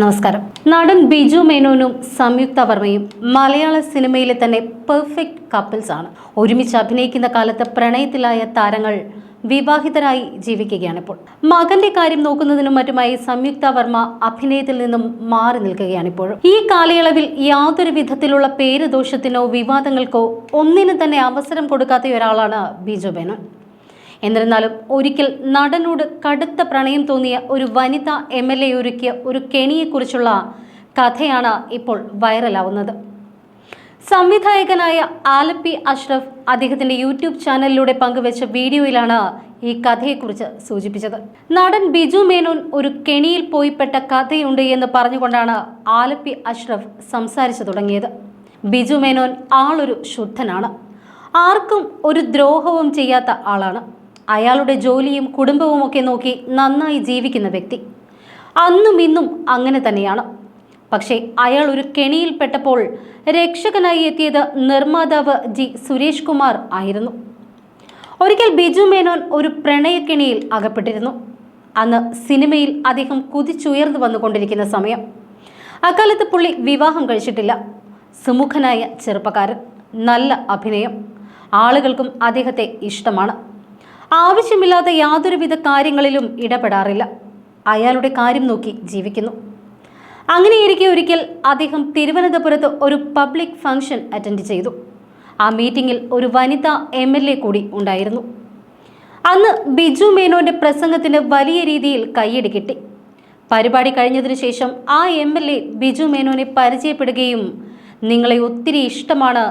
നമസ്കാരം. നടൻ ബിജു മേനോനും സംയുക്ത വർമ്മയും മലയാള സിനിമയിലെ തന്നെ പെർഫെക്റ്റ് കപ്പിൾസ് ആണ് ഒരുമിച്ച് അഭിനയിക്കുന്ന കാലത്ത് പ്രണയത്തിലായ താരങ്ങൾ വിവാഹിതരായി ജീവിക്കുകയാണ് ഇപ്പോൾ മകന്റെ കാര്യം നോക്കുന്നതിനും മറ്റുമായി സംയുക്ത വർമ്മ അഭിനയത്തിൽ നിന്നും മാറി നിൽക്കുകയാണ് നിൽക്കുകയാണിപ്പോഴും ഈ കാലയളവിൽ യാതൊരു വിധത്തിലുള്ള പേരുദോഷത്തിനോ വിവാദങ്ങൾക്കോ ഒന്നിനും തന്നെ അവസരം കൊടുക്കാത്ത ഒരാളാണ് ബിജു മേനോൻ. എന്നിരുന്നാലും ഒരിക്കൽ നടനോട് കടുത്ത പ്രണയം തോന്നിയ ഒരു വനിത എം എൽ എ ഒരുക്കിയ ഒരു കെണിയെക്കുറിച്ചുള്ള കഥയാണ് ഇപ്പോൾ വൈറലാവുന്നത്. സംവിധായകനായ ആലപ്പി അഷ്റഫ് അദ്ദേഹത്തിന്റെ യൂട്യൂബ് ചാനലിലൂടെ പങ്കുവച്ച വീഡിയോയിലാണ് ഈ കഥയെക്കുറിച്ച് സൂചിപ്പിച്ചത്. നടൻ ബിജു മേനോൻ ഒരു കെണിയിൽ പോയിപ്പെട്ട പെട്ട കഥയുണ്ട് എന്ന് പറഞ്ഞുകൊണ്ടാണ് ആലപ്പി അഷ്റഫ് സംസാരിച്ചു തുടങ്ങിയത്. ബിജു മേനോൻ ആളൊരു ശുദ്ധനാണ്. ആർക്കും ഒരു ദ്രോഹവും ചെയ്യാത്ത ആളാണ്. അയാളുടെ ജോലിയും കുടുംബവും ഒക്കെ നോക്കി നന്നായി ജീവിക്കുന്ന വ്യക്തി. അന്നും ഇന്നും അങ്ങനെ തന്നെയാണ്. പക്ഷേ അയാൾ ഒരു കെണിയിൽപ്പെട്ടപ്പോൾ രക്ഷകനായി എത്തിയത് നിർമ്മാതാവ് ജി സുരേഷ് കുമാർ ആയിരുന്നു. ഒരിക്കൽ ബിജു മേനോൻ ഒരു പ്രണയക്കെണിയിൽ അകപ്പെട്ടിരുന്നു. അന്ന് സിനിമയിൽ അദ്ദേഹം കുതിച്ചുയർന്നു വന്നുകൊണ്ടിരിക്കുന്ന സമയം. അക്കാലത്ത് പുള്ളി വിവാഹം കഴിച്ചിട്ടില്ല. സുമുഖനായ ചെറുപ്പക്കാരൻ. നല്ല അഭിനയം. ആളുകൾക്കും അദ്ദേഹത്തെ ഇഷ്ടമാണ്. ആവശ്യമില്ലാത്ത യാതൊരുവിധ കാര്യങ്ങളിലും ഇടപെടാറില്ല. അയാളുടെ കാര്യം നോക്കി ജീവിക്കുന്നു. അങ്ങനെയിരിക്കെ ഒരിക്കൽ അദ്ദേഹം തിരുവനന്തപുരത്ത് ഒരു പബ്ലിക് ഫംഗ്ഷൻ അറ്റൻഡ് ചെയ്തു. ആ മീറ്റിംഗിൽ ഒരു വനിതാ എം എൽ എ കൂടി ഉണ്ടായിരുന്നു. അന്ന് ബിജു മേനോന്റെ പ്രസംഗത്തിന് വലിയ രീതിയിൽ കയ്യടി കിട്ടി. പരിപാടി കഴിഞ്ഞതിന് ശേഷം ആ എം എൽ എ ബിജു മേനോനെ പരിചയപ്പെടുകയും നിങ്ങളെ ഒത്തിരി ഇഷ്ടമാണ്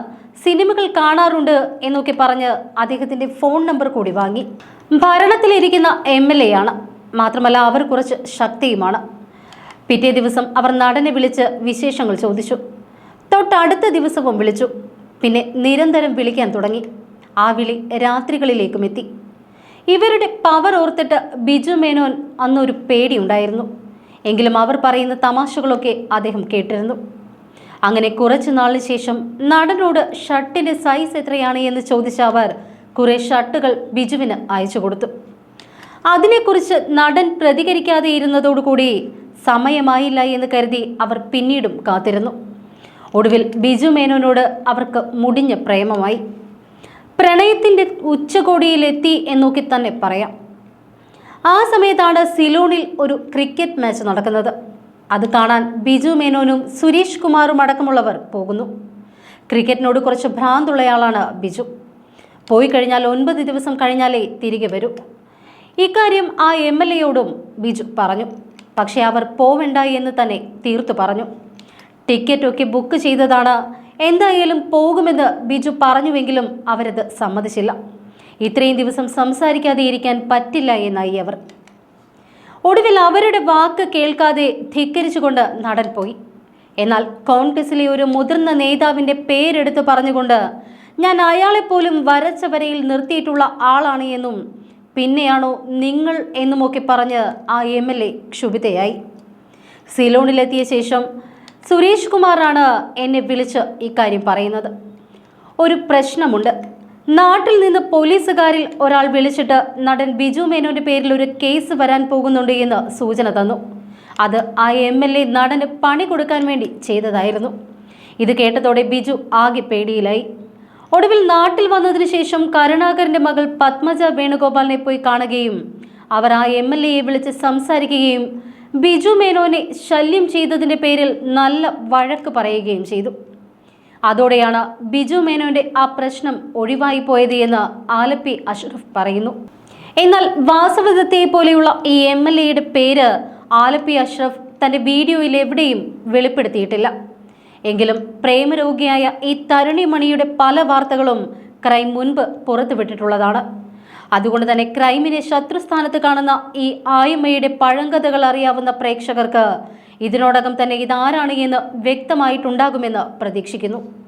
സിനിമകൾ കാണാറുണ്ട് എന്നൊക്കെ പറഞ്ഞ് അദ്ദേഹത്തിന്റെ ഫോൺ നമ്പർ കൂടി വാങ്ങി. ഭരണത്തിലിരിക്കുന്ന എം എൽ എ ആണ് മാത്രമല്ല അവർ കുറച്ച് ശക്തിയുമാണ്. പിറ്റേ ദിവസം അവർ നടനെ വിളിച്ച് വിശേഷങ്ങൾ ചോദിച്ചു. തൊട്ടടുത്ത ദിവസവും വിളിച്ചു. പിന്നെ നിരന്തരം വിളിക്കാൻ തുടങ്ങി. ആ വിളി രാത്രികളിലേക്കും എത്തി. ഇവരുടെ പവർ ഓർത്തിട്ട് ബിജു മേനോൻ അന്നൊരു പേടിയുണ്ടായിരുന്നു എങ്കിലും അവർ പറയുന്ന തമാശകളൊക്കെ അദ്ദേഹം കേട്ടിരുന്നു. അങ്ങനെ കുറച്ചു നാളിന് ശേഷം നടനോട് ഷർട്ടിന്റെ സൈസ് എത്രയാണ് എന്ന് ചോദിച്ച അവർ കുറെ ഷർട്ടുകൾ ബിജുവിന് അയച്ചു കൊടുത്തു. അതിനെക്കുറിച്ച് നടൻ പ്രതികരിക്കാതെ ഇരുന്നതോടുകൂടി സമയമായില്ല എന്ന് കരുതി അവർ പിന്നീടും കാത്തിരുന്നു. ഒടുവിൽ ബിജു മേനോനോട് അവർക്ക് മുടിഞ്ഞ പ്രേമമായി. പ്രണയത്തിന്റെ ഉച്ചകോടിയിലെത്തി എന്നൊക്കെ തന്നെ പറയാം. ആ സമയത്താണ് സിലോണിൽ ഒരു ക്രിക്കറ്റ് മാച്ച് നടക്കുന്നത്. അത് കാണാൻ ബിജു മേനോനും സുരേഷ് കുമാറും അടക്കമുള്ളവർ പോകുന്നു. ക്രിക്കറ്റിനോട് കുറച്ച് ഭ്രാന്തുള്ളയാളാണ് ബിജു. പോയി കഴിഞ്ഞാൽ ഒൻപത് ദിവസം കഴിഞ്ഞാലേ തിരികെ വരൂ. ഇക്കാര്യം ആ എം എൽ എയോടും ബിജു പറഞ്ഞു. പക്ഷേ അവർ പോവണ്ട എന്ന് തന്നെ തീർത്തു പറഞ്ഞു. ടിക്കറ്റൊക്കെ ബുക്ക് ചെയ്തതാണ്. എന്തായാലും പോകുമെന്ന് ബിജു പറഞ്ഞുവെങ്കിലും അവരത് സമ്മതിച്ചില്ല. ഇത്രയും ദിവസം സംസാരിക്കാതെ ഇരിക്കാൻ പറ്റില്ല എന്നായി അവർ. ഒടുവിൽ അവരുടെ വാക്ക് കേൾക്കാതെ ധിക്കരിച്ചുകൊണ്ട് നടൻ പോയി. എന്നാൽ കോൺഗ്രസിലെ ഒരു മുതിർന്ന നേതാവിന്റെ പേരെടുത്ത് പറഞ്ഞുകൊണ്ട് ഞാൻ അയാളെപ്പോലും വരച്ച വരയിൽ നിർത്തിയിട്ടുള്ള ആളാണ് എന്നും പിന്നെയാണോ നിങ്ങൾ എന്നുമൊക്കെ പറഞ്ഞ് ആ എം എൽ എ ക്ഷുഭിതയായി. സിലോണിലെത്തിയ ശേഷം സുരേഷ് കുമാറാണ് എന്നെ വിളിച്ച് ഇക്കാര്യം പറയുന്നത്. ഒരു പ്രശ്നമുണ്ട്. നാട്ടിൽ നിന്ന് പോലീസുകാരിൽ ഒരാൾ വിളിച്ചിട്ട് നടൻ ബിജു മേനോന്റെ പേരിൽ ഒരു കേസ് വരാൻ പോകുന്നുണ്ട് എന്ന് സൂചന തന്നു. അത് ആ എം എൽ എ നടന് പണി കൊടുക്കാൻ വേണ്ടി ചെയ്തതായിരുന്നു. ഇത് കേട്ടതോടെ ബിജു ആകെ പേടിയിലായി. ഒടുവിൽ നാട്ടിൽ വന്നതിന് ശേഷം കരുണാകരന്റെ മകൾ പത്മജ വേണുഗോപാലിനെ പോയി കാണുകയും അവർ ആ എം എൽ എയെ വിളിച്ച് സംസാരിക്കുകയും ബിജു മേനോനെ ശല്യം ചെയ്തതിന്റെ പേരിൽ നല്ല വഴക്ക് പറയുകയും ചെയ്തു. അതോടെയാണ് ബിജു മേനോന്റെ ആ പ്രശ്നം ഒഴിവായി പോയത് എന്ന് ആലപ്പി അഷ്റഫ് പറയുന്നു. എന്നാൽ വാസവദത്തെ പോലെയുള്ള ഈ എം എൽ എയുടെ പേര് ആലപ്പി അഷ്റഫ് തന്റെ വീഡിയോയിൽ എവിടെയും വെളിപ്പെടുത്തിയിട്ടില്ല. എങ്കിലും പ്രേമരോഗിയായ ഈ തരുണിമണിയുടെ പല വാർത്തകളും ക്രൈം മുൻപ് പുറത്തുവിട്ടിട്ടുള്ളതാണ്. അതുകൊണ്ട് തന്നെ ക്രൈമിനെ ശത്രുസ്ഥാനത്ത് കാണുന്ന ഈ ആയമ്മയുടെ പഴങ്കഥകൾ അറിയാവുന്ന പ്രേക്ഷകർക്ക് ഇതിനോടകം തന്നെ ഇതാരാണ് എന്ന് വ്യക്തമായിട്ടുണ്ടാകുമെന്ന് പ്രതീക്ഷിക്കുന്നു